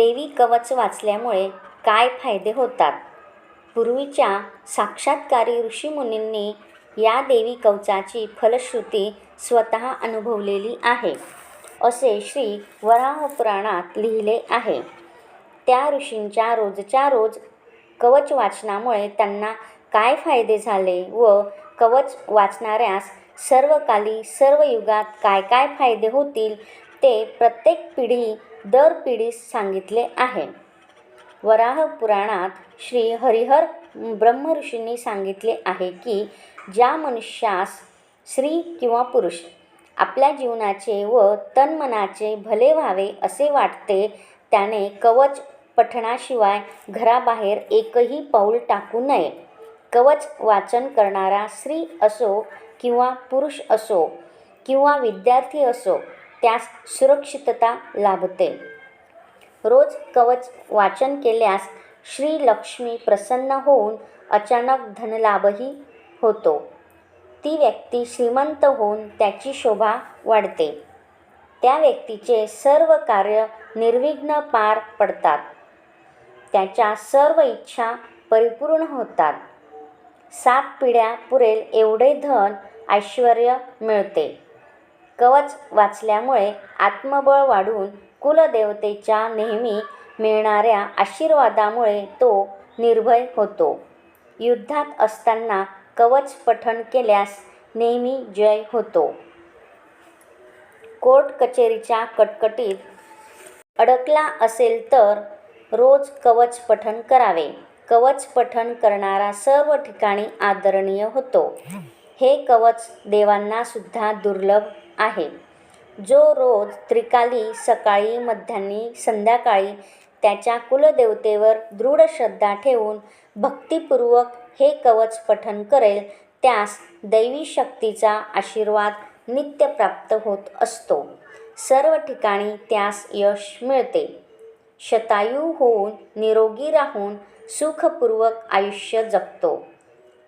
देवी कवच वाचल्यामुळे काय फायदे होतात? पूर्वीच्या साक्षात्कारी ऋषीमुनींनी या देवी कवचाची फलश्रुती स्वतः अनुभवलेली आहे. असे श्री वराह पुराणात लिहिले आहे. त्या ऋषींच्या रोजच्या रोज कवच वाचनामुळे त्यांना काय फायदे झाले व कवच वाचणाऱ्यास सर्व काली सर्व युगात काय काय फायदे होतील ते प्रत्येक पिढी दर पिढीस सांगितले आहे. वराह पुराणात श्री हरिहर ब्रह्मऋषींनी सांगितले आहे की ज्या मनुष्यास स्त्री किंवा पुरुष आपल्या जीवनाचे व तनमनाचे भले व्हावे असे वाटते त्याने कवच पठणाशिवाय घराबाहेर एकही पाऊल टाकू नये. कवच वाचन करणारा स्त्री असो किंवा पुरुष असो किंवा विद्यार्थी असो त्यास सुरक्षितता लाभते. रोज कवच वाचन केल्यास श्री लक्ष्मी प्रसन्न होऊन अचानक धनलाभही होतो. ती व्यक्ती श्रीमंत होऊन त्याची शोभा वाढते. त्या व्यक्तीचे सर्व कार्य निर्विघ्न पार पडतात. त्याच्या सर्व इच्छा परिपूर्ण होतात. सात पिढ्या पुरेल एवढे धन ऐश्वर मिळते. कवच वाचल्यामुळे आत्मबळ वाढून कुलदेवतेच्या नेहमी मिळणाऱ्या आशीर्वादामुळे तो निर्भय होतो. युद्धात असताना कवच पठण केल्यास नेहमी जय होतो. कोर्ट कचेरीच्या कटकटीत अडकला असेल तर रोज कवच पठण करावे. कवच पठण करणारा सर्व ठिकाणी आदरणीय होतो. हे कवच देवांना सुद्धा दुर्लभ आहे. जो रोज त्रिकाली सकाळी मध्यान्ही संध्याकाळी त्याच्या कुलदेवतेवर दृढ श्रद्धा ठेवून भक्तिपूर्वक हे कवच पठन करेल त्यास दैवी शक्तीचा आशीर्वाद नित्य प्राप्त होत असतो. सर्व ठिकाणी त्यास यश मिळते. शतायू होऊन निरोगी राहून सुखपूर्वक आयुष्य जगतो.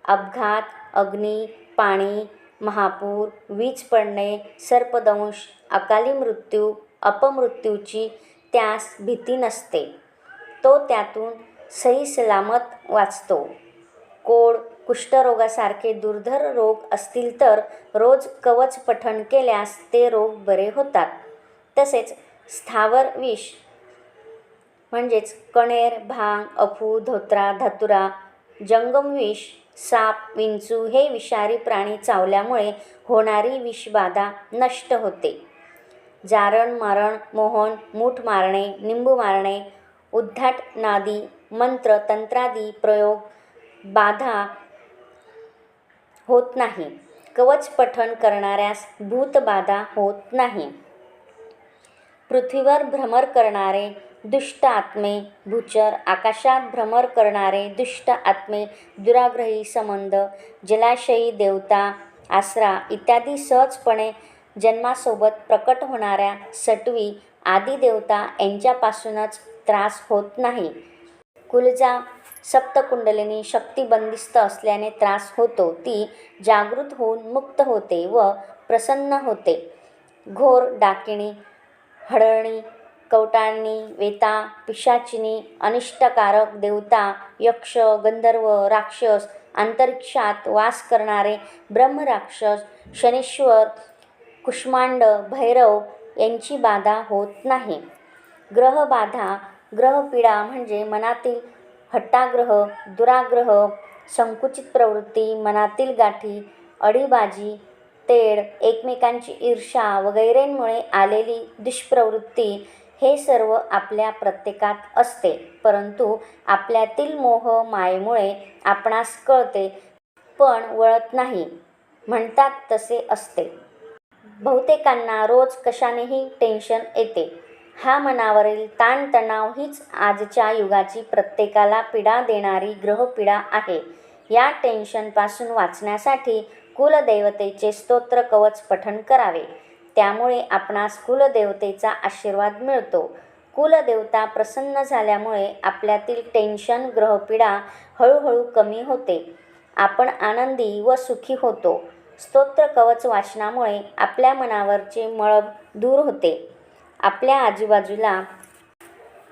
अपघात अग्नी पाणी महापूर वीज पडणे सर्पदंश अकाली मृत्यू अपमृत्यूची त्यास भीती नसते. तो त्यातून सही सलामत वाचतो. कोड कुष्ठरोगासारखे दुर्धर रोग असतील तर रोज कवच पठण केल्यास ते रोग बरे होतात. तसेच स्थावर विष म्हणजेच कणेर भांग अफू धोत्रा धतुरा जंगमविष साप विंचू हे विषारी प्राणी चावल्यामुळे होणारी विषबाधा नष्ट होते. जारण मारण मोहन मूठ मारणे निंबू मारणे उद्धाट नादी मंत्र तंत्रादी प्रयोग बाधा होत नाही. कवच पठण करणाऱ्यास भूतबाधा होत नाही. पृथ्वीवर भ्रमर करणारे दुष्ट आत्मे भूचर आकाशात भ्रमर करणारे दुष्ट आत्मे दुराग्रही संबंध जलाशयी देवता आसरा इत्यादी सहजपणे जन्मासोबत प्रकट होणाऱ्या सटवी आदी देवता यांच्यापासूनच त्रास होत नाही. कुलजा सप्तकुंडलिनी शक्ती बंदिस्त असल्याने त्रास होतो. ती जागृत होऊन मुक्त होते व प्रसन्न होते. घोर डाकिणी हडळणी कवटाळणी वेता पिशाचिनी अनिष्टकारक देवता यक्ष गंधर्व राक्षस अंतरिक्षात वास करणारे ब्रह्मराक्षस शनीश्वर कुष्मांड भैरव यांची बाधा होत नाही. ग्रहबाधा ग्रहपीडा म्हणजे मनातील हट्टाग्रह दुराग्रह संकुचित प्रवृत्ती मनातील गाठी अडीबाजी तेढ एकमेकांची ईर्षा वगैरेंमुळे आलेली दुष्प्रवृत्ती हे सर्व आपल्या प्रत्येकात असते परंतु आपल्यातील मोह मायेमुळे आपणास कळते पण वळत नाही म्हणतात तसे असते. बहुतेकांना रोज कशानेही टेन्शन येते. हा मनावरील ताणतणाव हीच आजच्या युगाची प्रत्येकाला पीडा देणारी ग्रहपीडा आहे. या टेन्शनपासून वाचण्यासाठी कुलदेवतेचे स्तोत्र कवच पठण करावे. त्यामुळे आपणास कुलदेवतेचा आशीर्वाद मिळतो. कुलदेवता प्रसन्न झाल्यामुळे आपल्यातील टेन्शन ग्रहपीडा हळूहळू कमी होते. आपण आनंदी व सुखी होतो. स्तोत्र कवच वाचनामुळे आपल्या मनावरचे मळब दूर होते. आपल्या आजूबाजूला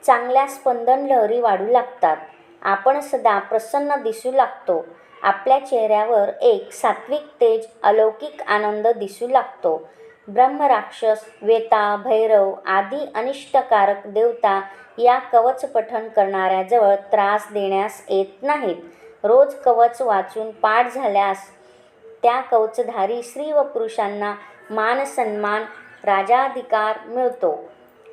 चांगल्या स्पंदन लहरी वाढू लागतात. आपण सदा प्रसन्न दिसू लागतो. आपल्या चेहऱ्यावर एक सात्विक तेज अलौकिक आनंद दिसू लागतो. ब्रह्मराक्षस वेता भैरव आदी अनिष्टकारक देवता या कवच पठण करणाऱ्याजवळ त्रास देण्यास येत नाहीत. रोज कवच वाचून पाठ झाल्यास त्या कवचधारी स्त्री व पुरुषांना मान सन्मान राजाधिकार मिळतो.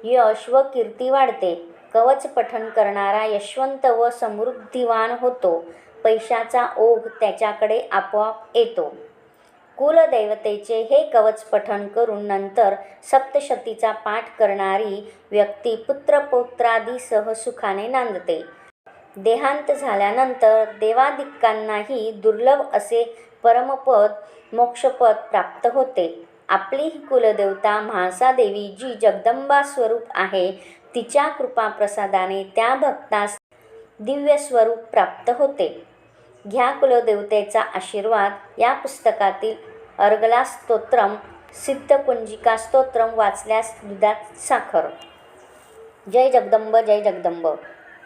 यश व कीर्ती वाढते. कवच पठण करणारा यशवंत व समृद्धिवान होतो. पैशाचा ओघ त्याच्याकडे आपोआप येतो. कुलदैवतेचे हे कवच पठण करून नंतर सप्तशतीचा पाठ करणारी व्यक्ती पुत्रपौत्रादीसह सुखाने नांदते. देहांत झाल्यानंतर देवादिकांनाही दुर्लभ असे परमपद मोक्षपद प्राप्त होते. आपली ही कुलदेवता म्हाळसादेवी जी जगदंबा स्वरूप आहे तिच्या कृपाप्रसादाने त्या भक्तास दिव्य स्वरूप प्राप्त होते. घ्या कुलदेवतेचा आशीर्वाद. या पुस्तकातील अर्गला स्तोत्रम सिद्धकुंजिका स्तोत्रम वाचल्यास दुधात साखर. जय जगदंब जय जगदंब.